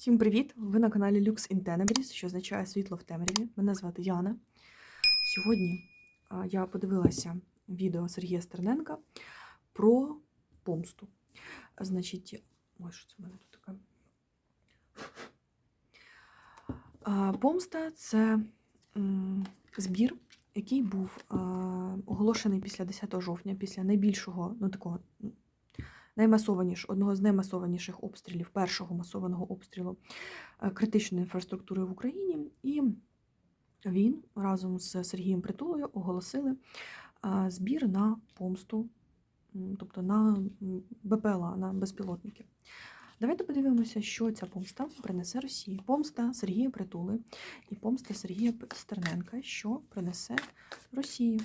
Всім привіт! Ви на каналі Lux in Tenebris, що означає світло в темряві. Мене звати Яна. Сьогодні я подивилася відео Сергія Стерненка про помсту. Значить, ой, що це в мене тут таке? Помста це збір, який був оголошений після 10 жовтня, після найбільшого, ну такого наймасованіш, одного з наймасованіших обстрілів, першого масованого обстрілу е, критичної інфраструктури в Україні. І він разом з Сергієм Притулою оголосили е, збір на помсту, тобто на БПЛА, на безпілотники. Давайте подивимося, що ця помста принесе Росії. Помста Сергія Притули і помста Сергія Стерненка, що принесе Росії.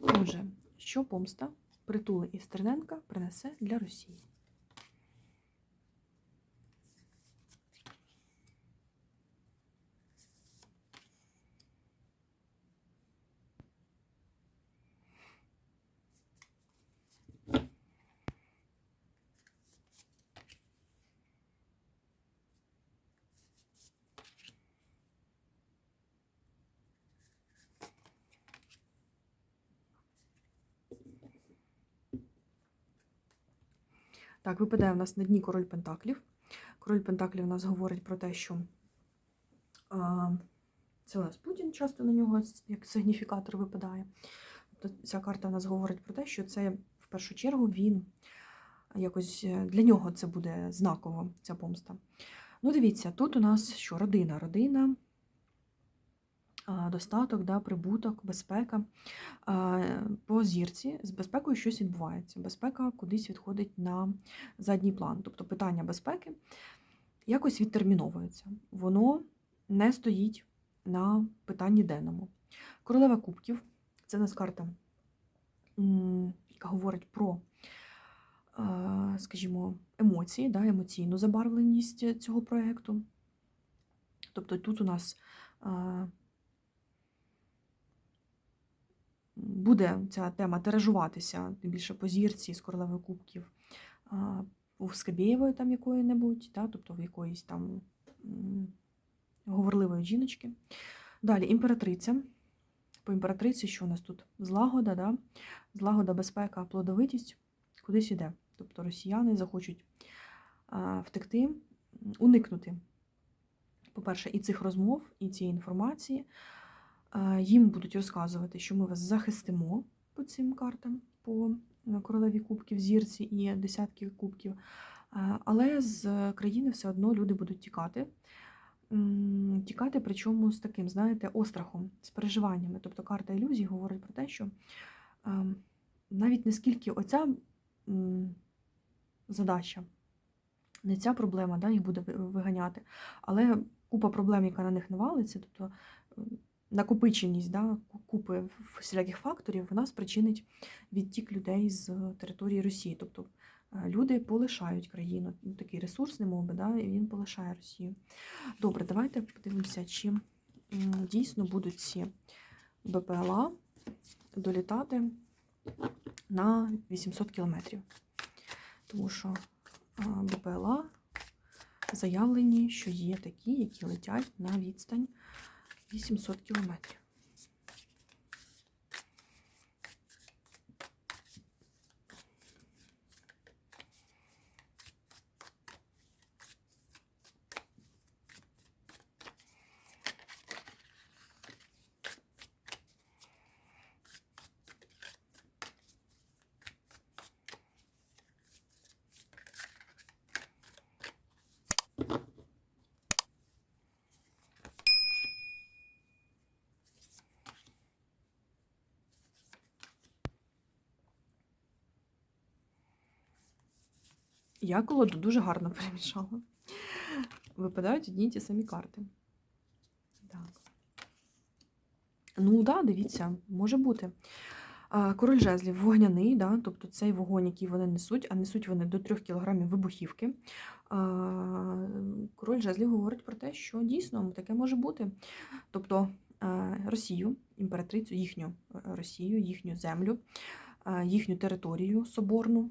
Отже, що помста Притули і Стерненка принесе для Росії? Так, випадає у нас на дні король Пентаклів. Король Пентаклів у нас говорить про те, що а, це у нас Путін часто на нього як сигніфікатор випадає. Тобто ця карта у нас говорить про те, що це в першу чергу він якось е, для нього це буде знаково, ця помста. Ну, дивіться, тут у нас що родина, родина, достаток, да, прибуток, безпека. По зірці з безпекою щось відбувається. Безпека кудись відходить на задній план. Тобто питання безпеки якось відтерміновується. Воно не стоїть на питанні денному. Королева кубків це нас карта, яка говорить про, скажімо, емоції, да, емоційну забарвленість цього проєкту. Тобто тут у нас а, буде ця тема тиражуватися тим більше по зірці з королевою кубків у Скабєєвої там якої-небудь, да, тобто в якоїсь там говорливої жіночки. Далі імператриця. По імператриці, що у нас тут? Злагода, да? злагода, безпека, плодовитість кудись іде. Тобто росіяни захочуть втекти, уникнути, по-перше, і цих розмов, і цієї інформації. А, Їм будуть розказувати, що ми вас захистимо по цим картам, по королеві кубків, зірці і десятки кубків. Але з країни все одно люди будуть тікати. Тікати, причому з таким, знаєте, острахом, з переживаннями. Тобто карта ілюзій говорить про те, що е, навіть не скільки оця задача, не ця проблема да, їх буде виганяти, але купа проблем, яка на них навалиться, тобто е, накопиченість да, купи всіляких факторів, вона спричинить відтік людей з території Росії. Тобто е, люди полишають країну. Ну, Такий ресурс, не мов би, да, і він полишає Росію. Добре, давайте подивимося, чи дійсно будуть ці БПЛА долітати на 800 кілометрів. Тому що БПЛА заявлені, що є такі, які летять на відстань 800 кілометрів. Я колоду дуже гарно перемішала. Випадають одні й ті самі карти. Так. Ну, так, да, дивіться, може бути. Король жезлів вогняний, да, тобто цей вогонь, який вони несуть, а несуть вони до 3 кг вибухівки. Король жезлів говорить про те, що дійсно таке може бути. Тобто е, Росію, імператрицю, їхню е, Росію, їхню землю, е, їхню територію соборну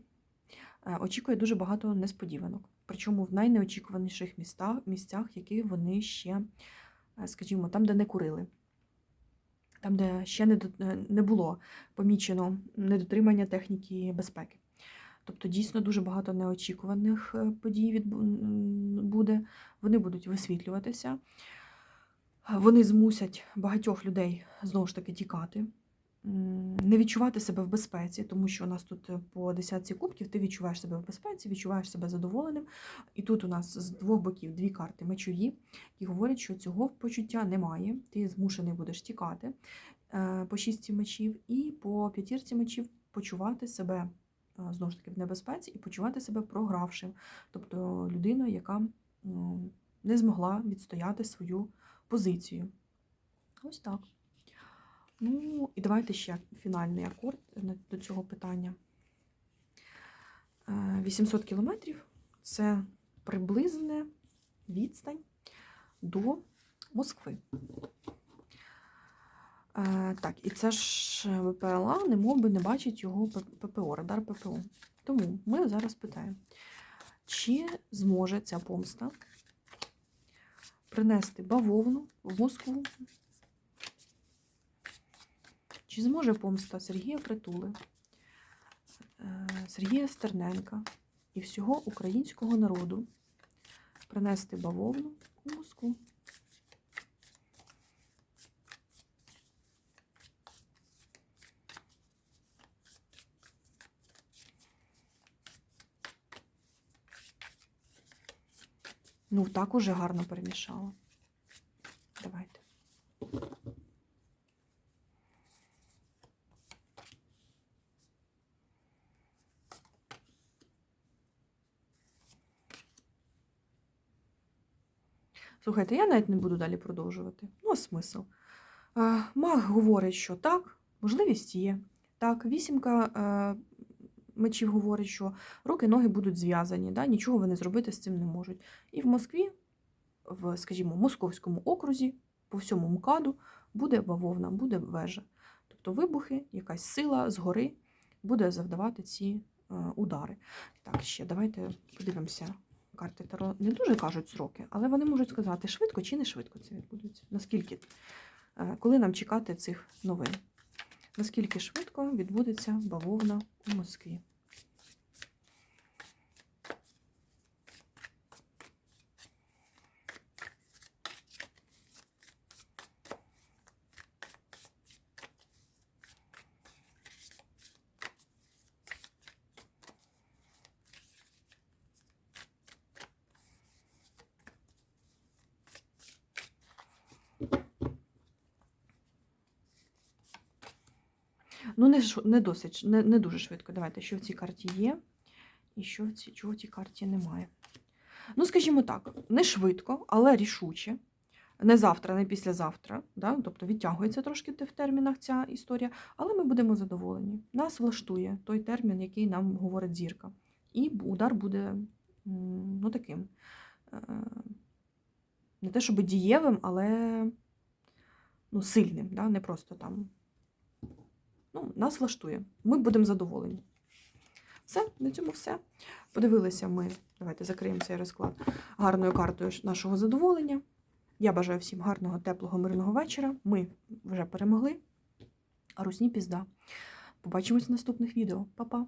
очікує дуже багато несподіванок. Причому в найнеочікуваніших містах, місцях, які вони ще, е, скажімо, там, де не курили там, де ще не, е, не було помічено недотримання техніки безпеки. Тобто дійсно дуже багато неочікуваних е, подій м, буде. Вони будуть висвітлюватися. Вони змусять багатьох людей знову ж таки тікати, не відчувати себе в безпеці, тому що у нас тут е, по десятці кубків ти відчуваєш себе в безпеці, відчуваєш себе задоволеним. І тут у нас з двох боків дві карти мечові, які говорять, що цього почуття немає. Ти змушений будеш тікати е, по шістці мечів, і по п'ятірці мечів почувати себе е, знову ж таки в небезпеці і почувати себе програвшим. Тобто людиною, яка не змогла відстояти свою позицію. Ось так. Ну, і давайте ще фінальний акорд до цього питання. Е, 800 кілометрів це приблизна відстань до Москви. Е, так, і це ж ВПЛА, не мов би не бачить його ППО, радар ППО. Тому ми зараз питаємо, чи зможе ця помста принести бавовну в Москву? Чи зможе помста Сергія Притули, е, Сергія Стерненка і всього українського народу принести бавовну у Москву? Ну, так уже гарно перемішала. Давайте. Слухайте, я навіть не буду далі продовжувати. Ну, а смисл. Е, Маг говорить, що так, можливість є. Так, вісімка е, мечів говорить, що руки, ноги будуть зв'язані, да, нічого вони зробити з цим не можуть. І в Москві, в, скажімо, московському окрузі, по всьому МКАДу буде бавовна, буде вежа. Тобто вибухи, якась сила згори буде завдавати ці е, удари. Так, ще давайте подивимося. Карти Таро не дуже кажуть сроки, але вони можуть сказати, швидко чи не швидко це відбудеться. Наскільки, е, коли нам чекати цих новин? Наскільки швидко відбудеться бавовна у Москві? Ну, не, не досить, не, не дуже швидко. Давайте, що в цій карті є, і що в цій, чого в цій карті немає. Ну, скажімо так, не швидко, але рішуче. Не завтра, не післязавтра. Да? Тобто відтягується трошки в термінах ця історія, але ми будемо задоволені. Нас влаштує той термін, який нам говорить зірка. І удар буде ну, таким. е, Не те, щоб дієвим, але ну, сильним, да? не просто там Ну, нас влаштує. Ми будемо задоволені. Все, на цьому все. Подивилися ми. Давайте закриємо цей розклад гарною картою нашого задоволення. Я бажаю всім гарного, теплого, мирного вечора. Ми вже перемогли. А русні пізда. Побачимось в наступних відео. Па-па!